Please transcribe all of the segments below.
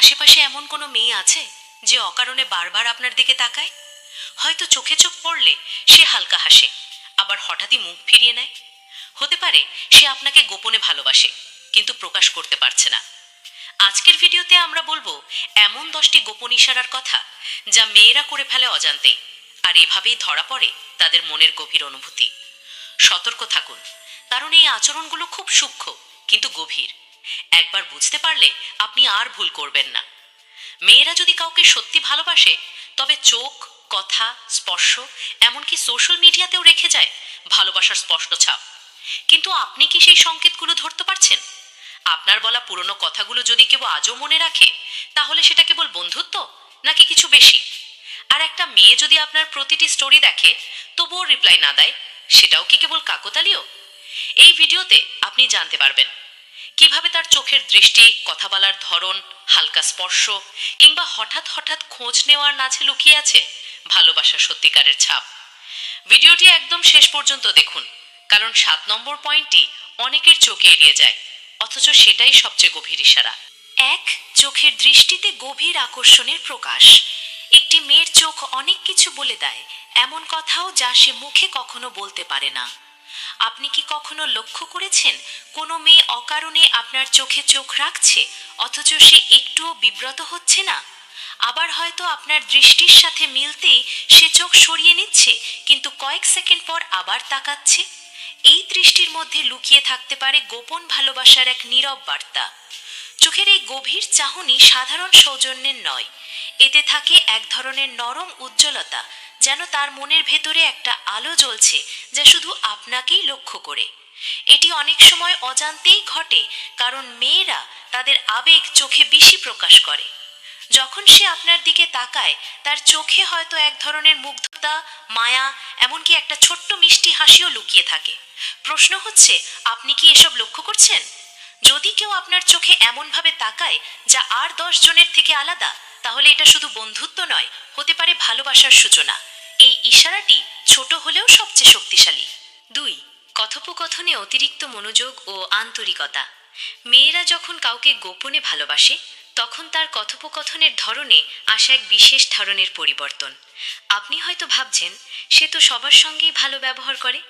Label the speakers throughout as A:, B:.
A: আশেপাশে এমন কোনো মেয়ে আছে যে অকারণে বারবার আপনার দিকে তাকায়? হয়তো চোখে চোখ পড়লে সে হালকা হাসে, আবার হঠাৎই মুখ ফিরিয়ে নেয়। হতে পারে সে আপনাকে গোপনে ভালোবাসে, কিন্তু প্রকাশ করতে পারছে না। আজকের ভিডিওতে আমরা বলব, এমন দশটি গোপন ইশারার কথা যা মেয়েরা করে ফেলে অজান্তেই, আর এভাবেই ধরা পড়ে তাদের মনের গভীর অনুভূতি। সতর্ক থাকুন, কারণ এই আচরণগুলো খুব সূক্ষ্ম, কিন্তু গভীর। একবার বুঝতে পারলে আপনি আর ভুল করবেন না। মেয়েরা যদি কাউকে সত্যি ভালোবাসে, তবে চোখ, কথা, স্পর্শ, এমনকি সোশ্যাল মিডিয়াতেও রেখে যায় ভালোবাসার স্পষ্ট ছাপ। কিন্তু আপনি কি সেই সংকেতগুলো ধরতে পারছেন? আপনার বলা পুরনো কথাগুলো যদি কেউ আজও মনে রাখে, তাহলে সেটা কেবল বন্ধুত্ব নাকি কিছু বেশি? আর একটা মেয়ে যদি আপনার প্রতিটি স্টোরি দেখে, তবুও রিপ্লাই না দেয়, সেটাও কি কেবল কাকতালীয়? এই ভিডিওতে আপনি জানতে পারবেন কীভাবে তার চোখের দৃষ্টি, কথা বলার ধরন, হালকা স্পর্শ, কিংবা হঠাৎ হঠাৎ খোঁজ নেওয়ার নাচে লুকিয়ে আছে? ভালোবাসার সত্যিকারের ছাপ। ভিডিওটি একদম শেষ পর্যন্ত দেখুন, কারণ সাত নম্বর পয়েন্টটি অনেকের চোখে এড়িয়ে যায়, অথচ সেটাই সবচেয়ে গভীর ইশারা। এক, চোখের দৃষ্টিতে গভীর আকর্ষণের প্রকাশ। একটি মেয়ের চোখ অনেক কিছু বলে দেয়, এমন কথাও যা সে মুখে কখনো বলতে পারে না। আপনি কি কখনো লক্ষ্য করেছেন কোনো মেয়ে অকারণে আপনার চোখে চোখ রাখছে, অথচ সে একটুও বিব্রত হচ্ছে না? আবার হয়তো আপনার দৃষ্টির সাথে মিলতেই সে চোখ সরিয়ে নিচ্ছে, কিন্তু কয়েক সেকেন্ড পর আবার তাকাচ্ছে? এই দৃষ্টির মধ্যে লুকিয়ে থাকতে পারে গোপন ভালোবাসার এক নীরব বার্তা। চোখের এই গভীর চাহনি সাধারণ সৌজন্যের নয়। এতে থাকে এক ধরনের নরম উজ্জ্বলতা যেন তার মনের ভেতরে একটা আলো জ্বলছে যা শুধু আপনাকেই লক্ষ্য করে। এটি অনেক সময় অজান্তেই ঘটে, কারণ মেয়েরা তাদের আবেগ চোখে বেশি প্রকাশ করে। যখন সে আপনার দিকে তাকায়, তার চোখে হয়তো এক ধরনের মুগ্ধতা, মায়া, এমনকি একটা ছোট্ট মিষ্টি হাসিও লুকিয়ে থাকে। প্রশ্ন হচ্ছে, আপনি কি এসব লক্ষ্য করছেন? যদি কেউ আপনার চোখে এমনভাবে তাকায়, যা আর দশ জনের থেকে আলাদা তাহলে এটা শুধু বন্ধুত্ব নয়, হতে পারে ভালোবাসার সূচনা। এই ইশারাটি ছোট হলেও সবচেয়ে শক্তিশালী। দুই, কথোপকথনে অতিরিক্ত মনোযোগ ও আন্তরিকতা। মেয়েরা যখন কাউকে গোপনে ভালোবাসে তখন তার কথোপকথনের ধরনে আসা এক বিশেষ ধরনের পরিবর্তন। আপনি হয়তো ভাবছেন, সে তো সবার সঙ্গেই ভালো ব্যবহার করে।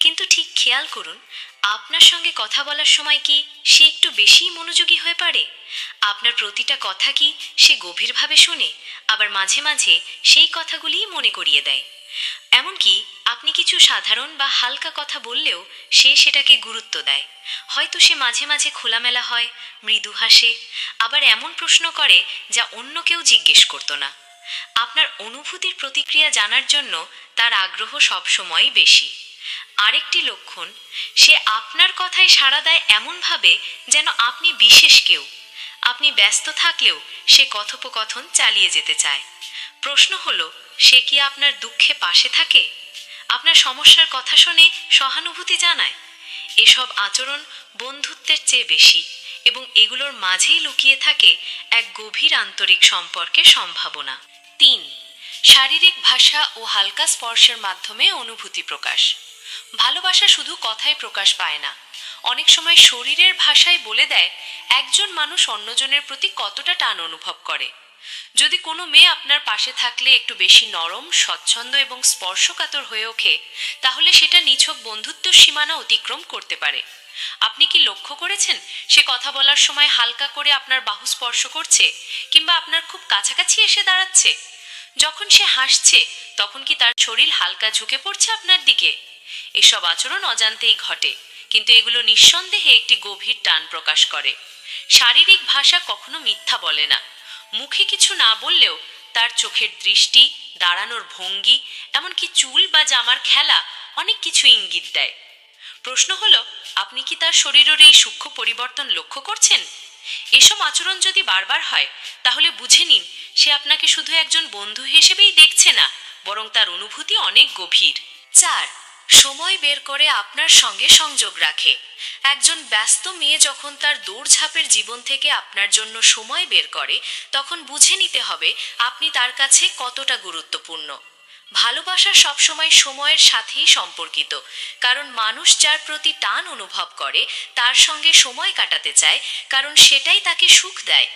A: কিন্তু ঠিক খেয়াল করুন, আপনার সঙ্গে কথা বলার সময় কি সে একটু বেশিই মনোযোগী হয়ে পারে? আপনার প্রতিটা কথা কি সে গভীরভাবে শোনে, আবার মাঝে মাঝে সেই কথাগুলিই মনে করিয়ে দেয়? এমনকি আপনি কিছু সাধারণ বা হালকা কথা বললেও সে সেটাকে গুরুত্ব দেয়। হয়তো সে মাঝে মাঝে খোলামেলা হয়, মৃদু হাসে, আবার এমন প্রশ্ন করে যা অন্য কেউ জিজ্ঞেস করতো না। আপনার অনুভূতির প্রতিক্রিয়া জানার জন্য তার আগ্রহ সবসময়ই বেশি। আরেকটি লক্ষণ, সে আপনার কথায় সাড়া দেয় এমনভাবে যেন আপনি বিশেষ কেউ। আপনি ব্যস্ত থাকলেও সে কথোপকথন চালিয়ে যেতে চায়। প্রশ্ন হলো, সে কি আপনার দুঃখে পাশে থাকে? আপনার সমস্যার কথা শুনে সহানুভূতি জানায়? এসব আচরণ বন্ধুত্বের চেয়ে বেশি এবং এগুলোর মাঝেই লুকিয়ে থাকে এক গভীর আন্তরিক সম্পর্কের সম্ভাবনা। তিন, শারীরিক ভাষা ও হালকা স্পর্শের মাধ্যমে অনুভূতি প্রকাশ। ভালোবাসা শুধু কথায় প্রকাশ পায় না। অনেক সময় শরীরের ভাষায় বলে দেয়, একজন মানুষ অন্যজনের প্রতি কতটা টান অনুভব করে। যদি কোনো মেয়ে আপনার পাশে থাকলে একটু বেশি নরম, স্বচ্ছন্দ এবং স্পর্শকাতর হয়ে ওঠে, তাহলে সেটা নিছক বন্ধুত্ব সীমানা অতিক্রম করতে পারে। আপনি কি লক্ষ্য করেছেন সে কথা বলার সময় হালকা করে আপনার বাহু স্পর্শ করছে কিংবা আপনার খুব কাছাকাছি এসে দাঁড়াচ্ছে? যখন সে হাসছে, তখন কি তার শরীর হালকা ঝুঁকে পড়ছে আপনার দিকে? এসব আচরণ অজান্তেই ঘটে, কিন্তু এগুলো নিঃসন্দেহে একটি গভীর টান প্রকাশ করে। শারীরিক ভাষা কখনো মিথ্যা বলে না। মুখে কিছু না বললেও তার চোখের দৃষ্টি, দাঁড়ানোর ভঙ্গি, এমনকি চুল বা জামার খেলা অনেক কিছু ইঙ্গিত দেয়। প্রশ্ন হলো, আপনি কি তার শরীরের এই সূক্ষ্ম পরিবর্তন লক্ষ্য করছেন? এসব আচরণ যদি বারবার হয়, তাহলে বুঝে নিন, সে আপনাকে শুধু একজন বন্ধু হিসেবেই দেখছে না, বরং তার অনুভূতি অনেক গভীর। চার সময় বের করে আপনার সঙ্গে সংযোগ রাখে। একজন ব্যস্ত মেয়ে যখন তার দৌড়ঝাঁপের জীবন থেকে আপনার জন্য সময় বের করে, তখন বুঝে নিতে হবে আপনি তার কাছে কতটা গুরুত্বপূর্ণ। ভালোবাসা সবসময় সময়ের সাথেই সম্পর্কিত, কারণ মানুষ যার প্রতি টান অনুভব করে, তার সঙ্গে সময় কাটাতে চায়, কারণ সেটাই তাকে সুখ দেয়।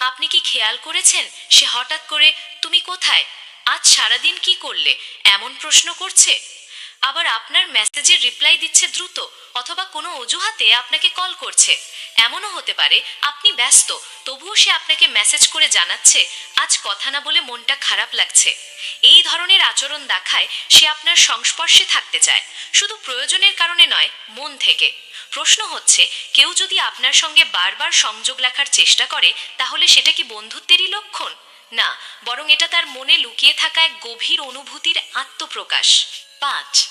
A: আপনি কি খেয়াল করেছেন? সে হঠাৎ করে, তুমি কোথায়? আজ সারাদিন কি করলে? এমন প্রশ্ন করছে? আবার আপনার মেসেজের রিপ্লাই দিচ্ছে দ্রুত, অথবা কোনো অজুহাতে আপনাকে কল করছে। এমনও হতে পারে, আপনি ব্যস্ত, তবুও সে আপনাকে মেসেজ করে জানাচ্ছে, আজ কথা না বলে মনটা খারাপ লাগছে। এই ধরনের আচরণ দেখায় সে আপনার সংস্পর্শে থাকতে চায়। শুধু প্রয়োজনের কারণে নয়, মন থেকে। প্রশ্ন হচ্ছে, কেউ যদি আপনার সঙ্গে বারবার সংযোগ রাখার চেষ্টা করে, তাহলে সেটা কি বন্ধুত্বেরই লক্ষণ? না, বরং এটা তার মনে লুকিয়ে থাকা এক গভীর অনুভূতির আত্মপ্রকাশ। পাঁচ,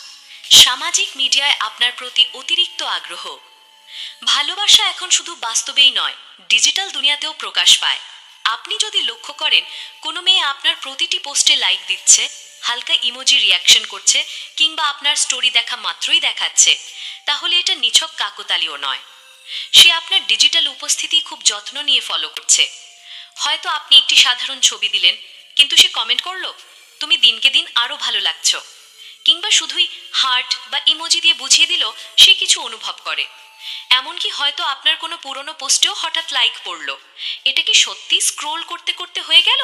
A: সামাজিক মিডিয়ায় আপনার প্রতি অতিরিক্ত আগ্রহ। ভালোবাসা এখন শুধু বাস্তবেই নয়, ডিজিটাল দুনিয়াতেও প্রকাশ পায়। আপনি যদি লক্ষ্য করেন, কোনো মেয়ে আপনার প্রতিটি পোস্টে লাইক দিচ্ছে, হালকা ইমোজি রিয়াকশন করছে, কিংবা আপনার স্টোরি দেখা মাত্রই দেখাচ্ছে, তাহলে এটা নিছক কাকতালীয় নয়। সে আপনার ডিজিটাল উপস্থিতি খুব যত্ন নিয়ে ফলো করছে। হয়তো আপনি একটি সাধারণ ছবি দিলেন, কিন্তু সে কমেন্ট করল, তুমি দিনকে দিন আরও ভালো লাগছো। কিংবা শুধুই হার্ট বা ইমোজি দিয়ে বুঝিয়ে দিল, সে কিছু অনুভব করে। এমনকি হয়তো আপনার কোনো পুরনো পোস্টেও হঠাৎ লাইক পড়ল। এটা কি সত্যি স্ক্রোল করতে করতে হয়ে গেল?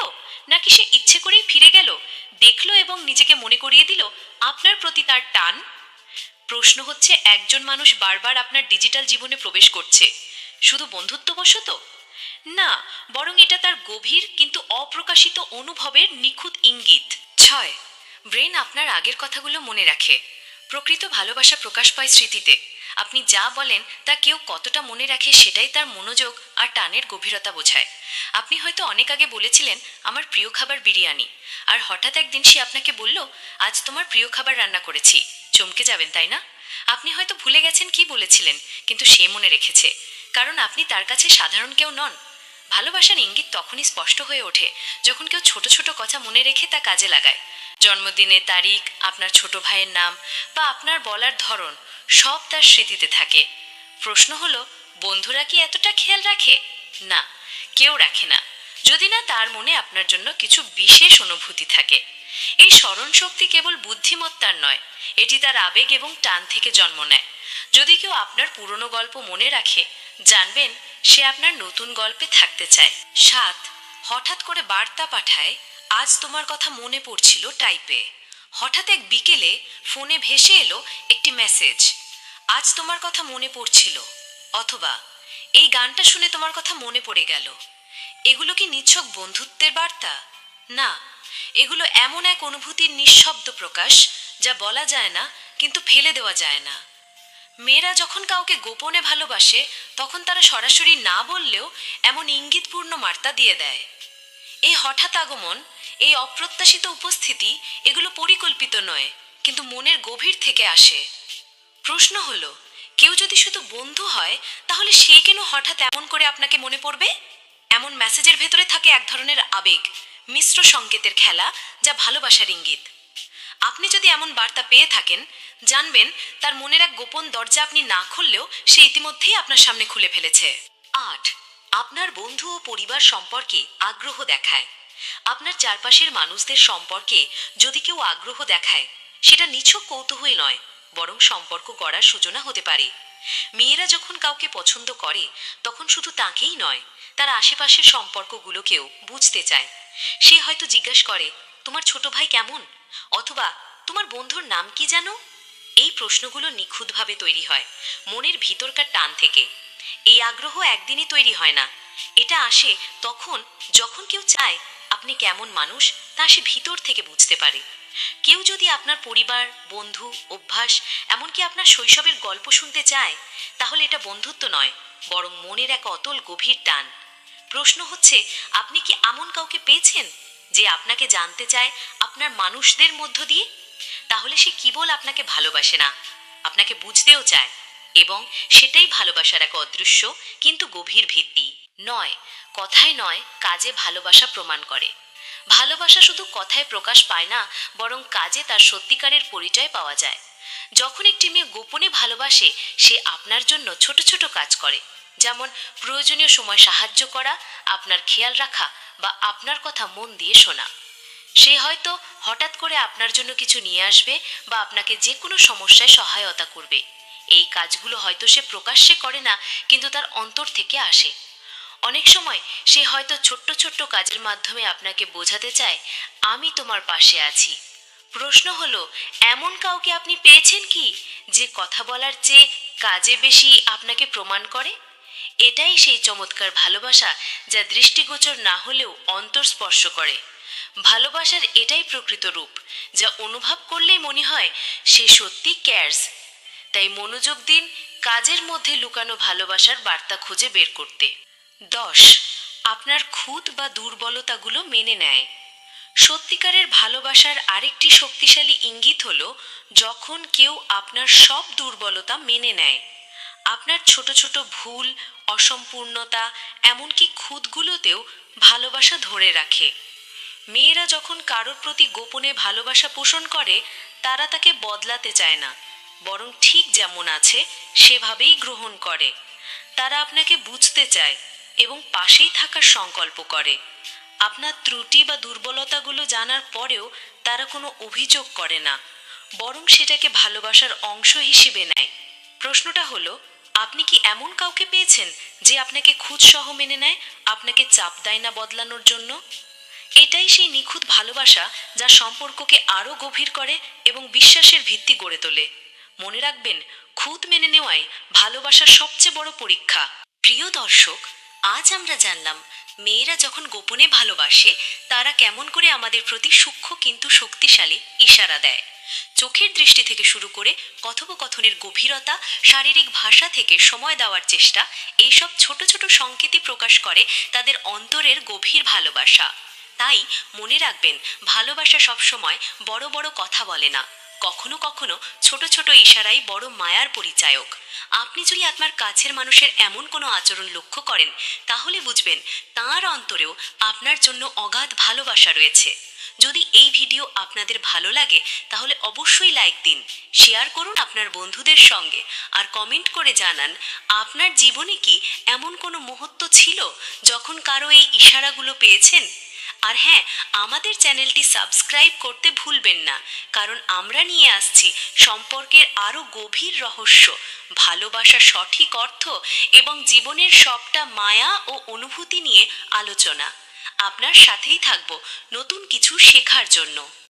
A: নাকি সে ইচ্ছে করেই ফিরে গেল, দেখল এবং নিজেকে মনে করিয়ে দিল, আপনার প্রতি তার টান? প্রশ্ন হচ্ছে, একজন মানুষ বারবার আপনার ডিজিটাল জীবনে প্রবেশ করছে। শুধু বন্ধুত্ববশত? না, বরং এটা তার গভীর কিন্তু অপ্রকাশিত অনুভবের নিখুঁত ইঙ্গিত। ছয় ব্রেন আপনার আগের কথাগুলো মনে রাখে। প্রকৃত ভালোবাসা প্রকাশ পায় স্মৃতিতে। আপনি যা বলেন, তা কেউ কতটা মনে রাখে সেটাই তার মনোযোগ আর টানের গভীরতা বোঝায়। আপনি হয়তো অনেক আগে বলেছিলেন, আমার প্রিয় খাবার বিরিয়ানি। আর হঠাৎ একদিন সে আপনাকে বলল, আজ তোমার প্রিয় খাবার রান্না করেছি। চমকে যাবেন, তাই না? আপনি হয়তো ভুলে গেছেন কি বলেছিলেন, কিন্তু সে মনে রেখেছে। কারণ আপনি তার কাছে সাধারণ কেউ নন। ভালোবাসার ইঙ্গিত তখনই স্পষ্ট হয়ে ওঠে যখন কেউ ছোট ছোট কথা মনে রেখে তা কাজে লাগায়। জন্মদিনের তারিখ, আপনার ছোট ভাইয়ের নাম বা আপনার বলার ধরন সব তার স্মৃতিতে থাকে। প্রশ্ন হলো, বন্ধুরা কি এতটা খেয়াল রাখে? না, কেউ রাখে না। যদি না, তার মনে আপনার জন্য কিছু বিশেষ অনুভূতি থাকে। এই স্মরণ শক্তি কেবল বুদ্ধিমত্তার নয়, এটি তার আবেগ এবং টান থেকে জন্ম নেয়। যদি কেউ আপনার পুরনো গল্প মনে রাখে, জানবেন সে আপনার নতুন গল্পে থাকতে চায়। সাত, হঠাৎ করে বার্তা পাঠায়, আজ তোমার কথা মনে পড়ছিল টাইপে। হঠাৎ এক বিকেলে ফোনে ভেসে এলো একটি মেসেজ, আজ তোমার কথা মনে পড়ছিল। অথবা, এই গানটা শুনে তোমার কথা মনে পড়ে গেল। এগুলো কি নিছক বন্ধুত্বের বার্তা? না, এগুলো এমন এক অনুভূতির নিঃশব্দ প্রকাশ যা বলা যায় না, কিন্তু ফেলে দেওয়া যায় না। মেয়েরা যখন কাউকে গোপনে ভালোবাসে, তখন তারা সরাসরি না বললেও এমন ইঙ্গিতপূর্ণ বার্তা দিয়ে দেয়। এই হঠাৎ আগমন, এই অপ্রত্যাশিত উপস্থিতি, এগুলো পরিকল্পিত নয়, কিন্তু মনের গভীর থেকে আসে। প্রশ্ন হলো, কেউ যদি শুধু বন্ধু হয়, তাহলে সে কেন হঠাৎ এমন করে আপনাকে মনে পড়বে? এমন মেসেজের ভেতরে থাকে এক ধরনের আবেগ, মিশ্র সংকেতের খেলা যা ভালোবাসার ইঙ্গিত। আপনি যদি এমন বার্তা পেয়ে থাকেন জানবেন, তার মনের এক গোপন দরজা আপনি না খুললেও সে ইতিমধ্যেই আপনার সামনে খুলে ফেলেছে। আট, আপনার বন্ধু ও পরিবার সম্পর্কে আগ্রহ দেখায়। আপনার চারপাশের মানুষদের সম্পর্কে যদি কেউ আগ্রহ দেখায়, সেটা নিছক কৌতূহল নয়, বরং সম্পর্ক গড়ার সূচনা হতে পারে। মেয়েরা যখন কাউকে পছন্দ করে, তখন শুধু তাকেই নয়, তার আশেপাশের সম্পর্কগুলোকেও বুঝতে চায়। সে হয়তো জিজ্ঞাসা করে, তোমার ছোট ভাই কেমন? অথবা, তোমার বন্ধুর নাম কি জানো এই প্রশ্নগুলো নিখুঁতভাবে তৈরি হয়, মনের ভিতরকার টান থেকে। এই আগ্রহ একদিনই তৈরি হয় না। এটা আসে তখন, যখন কেউ চায় আপনি কেমন মানুষ, তা সে ভিতর থেকে বুঝতে পারে। কেউ যদি আপনার পরিবার, বন্ধু, অভ্যাস, এমনকি আপনার শৈশবের গল্প শুনতে চায়, তাহলে এটা বন্ধুত্ব নয়, বরং মনের এক অতল গভীর টান। প্রশ্ন হচ্ছে, আপনি কি এমন কাউকে পেয়েছেন, যে আপনাকে জানতে চায় আপনার মানুষদের মধ্য দিয়ে? তাহলে সে কেবল আপনাকে ভালোবাসে না, আপনাকে বুঝতেও চায় এবং সেটাই ভালোবাসার এক অদৃশ্য কিন্তু গভীর ভিত্তি। নয়, কথায় নয়, কাজে ভালোবাসা প্রমাণ করে। ভালোবাসা শুধু কথায় প্রকাশ পায় না, বরং কাজে তার সত্যিকারের পরিচয় পাওয়া যায়। যখন একটি মেয়ে গোপনে ভালোবাসে, সে আপনার জন্য ছোট ছোট কাজ করে, যেমন প্রয়োজনীয় সময় সাহায্য করা, আপনার খেয়াল রাখা বা আপনার কথা মন দিয়ে শোনা। সে হয়তো হঠাৎ করে আপনার জন্য কিছু নিয়ে আসবে বা আপনাকে যে কোনো সমস্যায় সহায়তা করবে। এই কাজগুলো হয়তো সে প্রকাশ্যে করে না, কিন্তু তার অন্তর থেকে আসে। অনেক সময় সে হয়তো ছোট্ট ছোট্ট কাজের মাধ্যমে আপনাকে বোঝাতে চায়, আমি তোমার পাশে আছি। প্রশ্ন হলো, এমন কাউকে আপনি পেয়েছেন কি, যে কথা বলার চেয়ে কাজে বেশি আপনাকে প্রমাণ করে? এটাই সেই চমৎকার ভালোবাসা যা দৃষ্টিগোচর না হলেও অন্তর্স্পর্শ করে। ভালোবাসার এটাই প্রকৃত রূপ, যা অনুভব করলেই মনে হয় সে সত্যি ক্যার্স তাই মনোযোগ দিন কাজের মধ্যে লুকানো ভালোবাসার বার্তা খুঁজে বের করতে। দশ, আপনার খুঁত বা দুর্বলতাগুলো মেনে নেয়। সত্যিকারের ভালোবাসার আরেকটি শক্তিশালী ইঙ্গিত হল যখন কেউ আপনার সব দুর্বলতা মেনে নেয়। আপনার ছোট ছোট ভুল, অসম্পূর্ণতা, এমনকি খুঁতগুলোতেও ভালোবাসা ধরে রাখে। মেয়েরা যখন কারোর প্রতি গোপনে ভালোবাসা পোষণ করে, তারা তাকে বদলাতে চায় না, বরং ঠিক যেমন আছে সেভাবেই গ্রহণ করে। তারা আপনাকে বুঝতে চায় এবং পাশেই থাকার সংকল্প করে। আপনার ত্রুটি বা দুর্বলতাগুলো জানার পরেও তারা কোনো অভিযোগ করে না, বরং সেটাকে ভালোবাসার অংশ হিসেবে নেয়। প্রশ্নটা হলো, আপনি কি এমন কাউকে পেয়েছেন যে আপনাকে খুদ সহ মেনে নেয়, আপনাকে চাপ দেয় না বদলানোর জন্য? এটাই সেই নিখুঁত ভালোবাসা যা সম্পর্ককে আরও গভীর করে এবং বিশ্বাসের ভিত্তি গড়ে তোলে। মনে রাখবেন, খুঁত মেনে নেওয়াই ভালোবাসার সবচেয়ে বড় পরীক্ষা। প্রিয় দর্শক, আজ আমরা জানলাম, মেয়েরা যখন গোপনে ভালোবাসে, তারা কেমন করে আমাদের প্রতি সূক্ষ্ম কিন্তু শক্তিশালী ইশারা দেয়। চোখের দৃষ্টি থেকে শুরু করে কথোপকথনের গভীরতা, শারীরিক ভাষা থেকে সময় দেওয়ার চেষ্টা, এইসব ছোট ছোট সংকেতই প্রকাশ করে তাদের অন্তরের গভীর ভালোবাসা। তাই মনে রাখবেন, ভালোবাসা সবসময় বড় বড় কথা বলে না। কখনো কখনো ছোট ছোট ইশারাই বড় মায়ার পরিচায়ক। আপনি যদি আপনার কাছের মানুষের এমন কোনো আচরণ লক্ষ্য করেন, তাহলে বুঝবেন তাঁর অন্তরেও আপনার জন্য অগাধ ভালোবাসা রয়েছে। যদি এই ভিডিও আপনাদের ভালো লাগে, তাহলে অবশ্যই লাইক দিন, শেয়ার করুন আপনার বন্ধুদের সঙ্গে, আর কমেন্ট করে জানান, আপনার জীবনে কি এমন কোনো মুহূর্ত ছিল যখন কারও এই ইশারাগুলো পেয়েছেন? আর হ্যাঁ আমাদের চ্যানেলটি সাবস্ক্রাইব করতে ভুলবেন না, কারণ আমরা নিয়ে আসছি সম্পর্কের আরও গভীর রহস্য ভালোবাসা সঠিক অর্থ এবং জীবনের সবটা মায়া ও অনুভূতি নিয়ে আলোচনা। আপনার সাথেই থাকব নতুন কিছু শেখার জন্য।